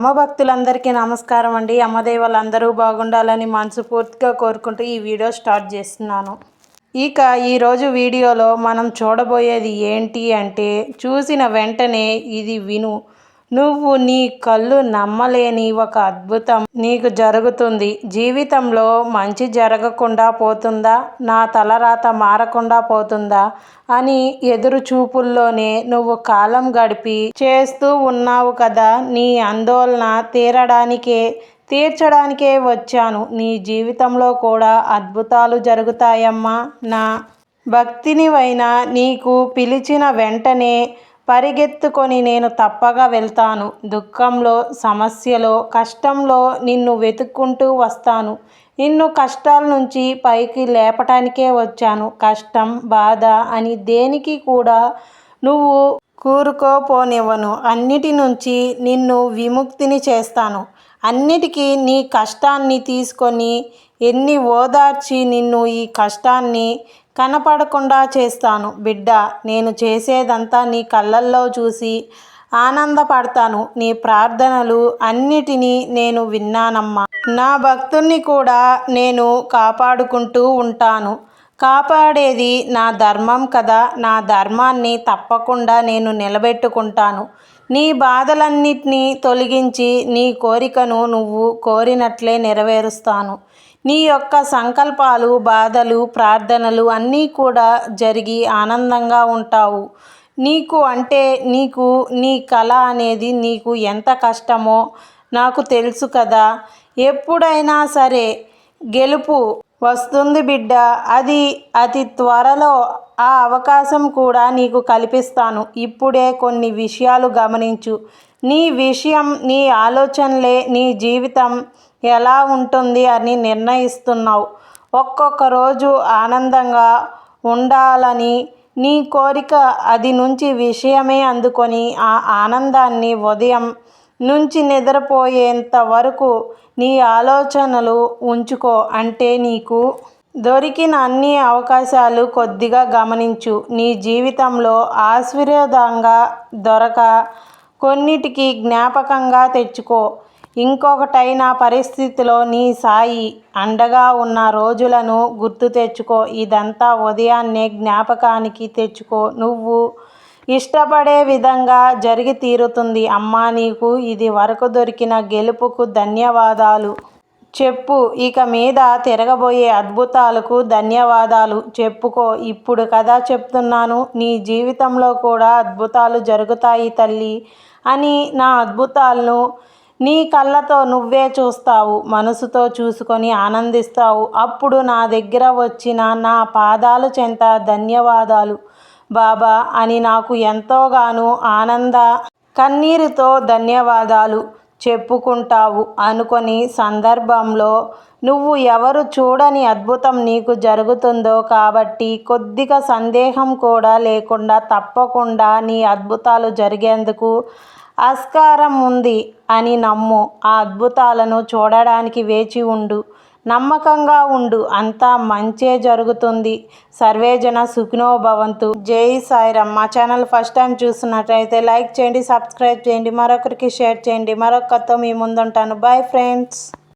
అమ్మ భక్తులందరికీ నమస్కారం అండి. అమ్మదేవులందరూ బాగుండాలని మనస్ఫూర్తిగా కోరుకుంటూ ఈ వీడియో స్టార్ట్ చేస్తున్నాను. ఇక ఈరోజు వీడియోలో మనం చూడబోయేది ఏంటి అంటే చూసిన వెంటనే ఇది విను. నువ్వు నీ కళ్ళు నమ్మలేని ఒక అద్భుతం నీకు జరుగుతుంది. జీవితంలో మంచి జరగకుండా పోతుందా? నా తలరాత మారకుండా పోతుందా? అని ఎదురు చూపుల్లోనే నువ్వు కాలం గడిపి చేస్తూ ఉన్నావు కదా. నీ ఆందోళన తీరడానికే తీర్చడానికే వచ్చాను. నీ జీవితంలో కూడా అద్భుతాలు జరుగుతాయమ్మా నా భక్తినివైనా నీకు పిలిచిన వెంటనే పరిగెత్తుకొని నేను తప్పగా వెళ్తాను. దుఃఖంలో సమస్యలో కష్టంలో నిన్ను వెతుక్కుంటూ వస్తాను. నిన్ను కష్టాల నుంచి పైకి లేపటానికే వచ్చాను. కష్టం బాధ అని దేనికి కూడా నువ్వు కూరుకోపోనివ్వను. అన్నిటి నుంచి నిన్ను విముక్తిని చేస్తాను. అన్నిటికీ నీ కష్టాన్ని తీసుకొని ఎన్ని ఓదార్చి నిన్ను ఈ కష్టాన్ని కనపడకుండా చేస్తాను. బిడ్డ నేను చేసేదంతా నీ కళ్ళల్లో చూసి ఆనందపడతాను. నీ ప్రార్థనలు అన్నిటినీ నేను విన్నానమ్మా. నా భక్తుణ్ణి కూడా నేను కాపాడుకుంటూ ఉంటాను. కాపాడేది నా ధర్మం కదా. నా ధర్మాన్ని తప్పకుండా నేను నిలబెట్టుకుంటాను. నీ బాధలన్నిటినీ తొలగించి నీ కోరికను నువ్వు కోరినట్లే నెరవేరుస్తాను. నీ యొక్క సంకల్పాలు బాధలు ప్రార్థనలు అన్నీ కూడా జరిగి ఆనందంగా ఉంటావు. నీకు అంటే నీకు నీ కళ అనేది నీకు ఎంత కష్టమో నాకు తెలుసు కదా. ఎప్పుడైనా సరే గెలుపు వస్తుంది బిడ్డ. అది అతి త్వరలో ఆ అవకాశం కూడా నీకు కల్పిస్తాను. ఇప్పుడే కొన్ని విషయాలు గమనించు. నీ విషయం నీ ఆలోచనలే నీ జీవితం ఎలా ఉంటుంది అని నిర్ణయిస్తున్నావు. ఒక్కొక్క రోజు ఆనందంగా ఉండాలని నీ కోరిక అది నుంచి విషయమే అందుకొని ఆ ఆనందాన్ని ఉదయం నుంచి నిద్రపోయేంత వరకు నీ ఆలోచనలు ఉంచుకో అంటే నీకు దొరికిన అన్ని అవకాశాలు కొద్దిగా గమనించు. నీ జీవితంలో ఆశీర్వాదంగా దొరక కొన్నిటికి జ్ఞాపకంగా తెచ్చుకో. ఇంకొకటైన పరిస్థితిలో నీ సాయి అండగా ఉన్న రోజులను గుర్తు తెచ్చుకో. ఇదంతా ఉదయాన్నే జ్ఞాపకానికి తెచ్చుకో. నువ్వు ఇష్టపడే విధంగా జరిగి తీరుతుంది. అమ్మా నీకు ఇది వరకు దొరికిన గెలుపుకు ధన్యవాదాలు. చెప్పు ఇక మీద తిరగబోయే అద్భుతాలకు ధన్యవాదాలు. చెప్పుకో ఇప్పుడు కదా చెప్తున్నాను. నీ జీవితంలో కూడా అద్భుతాలు జరుగుతాయి తల్లి అని నా అద్భుతాలను నీ కళ్ళతో నువ్వే చూస్తావు. మనసుతో చూసుకొని ఆనందిస్తావు. అప్పుడు నా దగ్గర వచ్చిన నా పాదాలు చెంత ధన్యవాదాలు. బాబా అని నాకు ఎంతోగాను ఆనంద కన్నీరుతో ధన్యవాదాలు చెప్పుకుంటావు అనుకొని సందర్భంలో నువ్వు ఎవరు చూడని అద్భుతం నీకు జరుగుతుందో కాబట్టి కొద్దిగా సందేహం కూడా లేకుండా తప్పకుండా నీ అద్భుతాలు జరిగేందుకు ఆస్కారం ఉంది అని నమ్ము. ఆ అద్భుతాలను చూడడానికి వేచి ఉండు. నమ్మకంగా ఉండు అంతా మంచే జరుగుతుంది. సర్వేజన సుఖినో భవంతు. జై సాయిరామ్ మా ఛానల్ ఫస్ట్ టైం చూస్తున్నట్లయితే లైక్ చేయండి సబ్స్క్రైబ్ చేయండి మరొకరికి షేర్ చేయండి. మరొకరితో మీ ముందుంటాను. Bye friends.